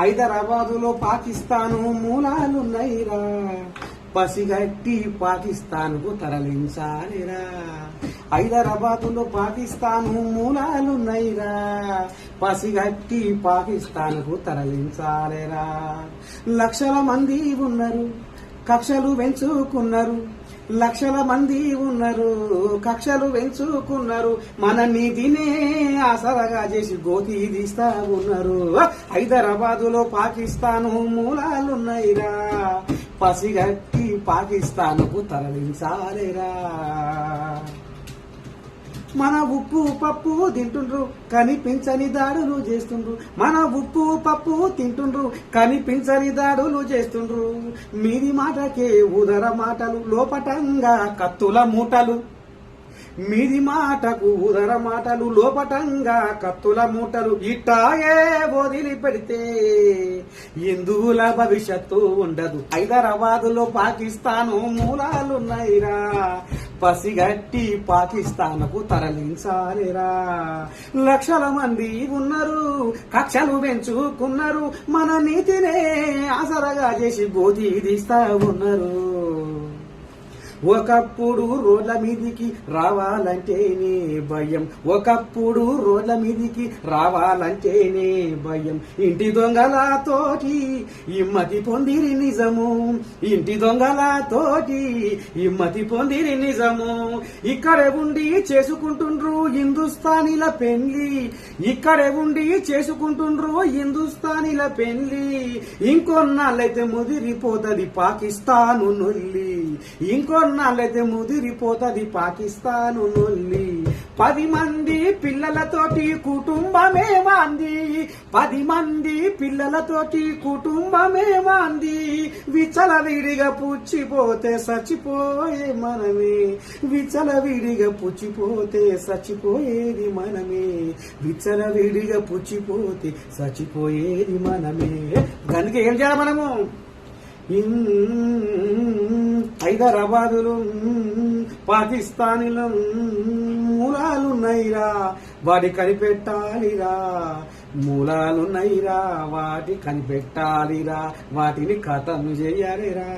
హైదరాబాదులో పాకిస్తాను మూలాలున్నైరా పసిగట్టి పాకిస్తాన్కు తరలించాలిరా. హైదరాబాదులో పాకిస్తాను మూలాలున్నైరా పసిగట్టి పాకిస్తాన్కు తరలించాలిరా. లక్షల మంది ఉన్నారు కక్షలు పెంచుకున్నారు. లక్షల మంది ఉన్నారు కక్షలు పెంచుకున్నారు. మన నిధినే ఆసరగా చేసి గోతి తీస్తా ఉన్నారు హైదరాబాదులో పాకిస్తాను మూలాలున్నాయిరా. పసిగట్టి పాకిస్తాన్కు తరలించాలేరా. మన ఉప్పు పప్పు తింటుండ్రు కనిపించని దాడులు చేస్తుండ్రు. మన ఉప్పు పప్పు తింటుండ్రు కనిపించని దాడులు చేస్తుండ్రు. మీది మాటకే ఉదర మాటలు లోపటంగా కత్తుల మూటలు. మీది మాటకు ఉదర మాటలు లోపటంగా కత్తుల మూటలు. ఇట్టాయే వదిలిపెడితే హిందువుల భవిష్యత్తు ఉండదు. హైదరాబాదులో పాకిస్తాను మూలాలున్నాయిరా. పసిగట్టి పాకిస్తాన్కు తరలించాలిరా? లక్షల మంది ఉన్నారు కక్షలు పెంచుకున్నారు మన నీతినే ఆసరగా చేసి బోధి తీస్తా ఉన్నారు. ఒకప్పుడు రోడ్ల మీదికి రావాలంటేనే భయం. ఒకప్పుడు రోడ్ల మీదికి రావాలంటేనే భయం. ఇంటి దొంగలతోటి ఇమ్మతి పొందిరి నిజము. ఇంటి దొంగలతోటి ఇమ్మతి పొందిరి నిజము. ఇక్కడే ఉండి చేసుకుంటుండ్రు హిందుస్థానీల పెళ్ళి ఇక్కడే ఉండి చేసుకుంటుండ్రు హిందుస్థానీల పెళ్ళి ఇంకొన్నాళ్ళైతే ముదిరిపోతుంది పాకిస్తాను నొల్లి. నలది ముదిరిపోతది పాకిస్తాను నొల్లి. పది మంది పిల్లలతోటి కుటుంబమే మాంది పది మంది పిల్లలతోటి కుటుంబమే వాంది. విచలవిడిగా పుచ్చిపోతే చచ్చిపోయే మనమే. విచలవిడిగా పుచ్చిపోతే చచ్చిపోయేది మనమే. విచలవిడిగా పుచ్చిపోతే చచ్చిపోయేది మనమే. దానికి ఏం చేయాలి మనము? హైదరాబాదులు పాకిస్తానీలో మూలాలున్నాయిరా వాటి కనిపెట్టాలిరా. మూలాలున్నాయిరా వాటి కనిపెట్టాలిరా వాటిని కథం చేయాలిరా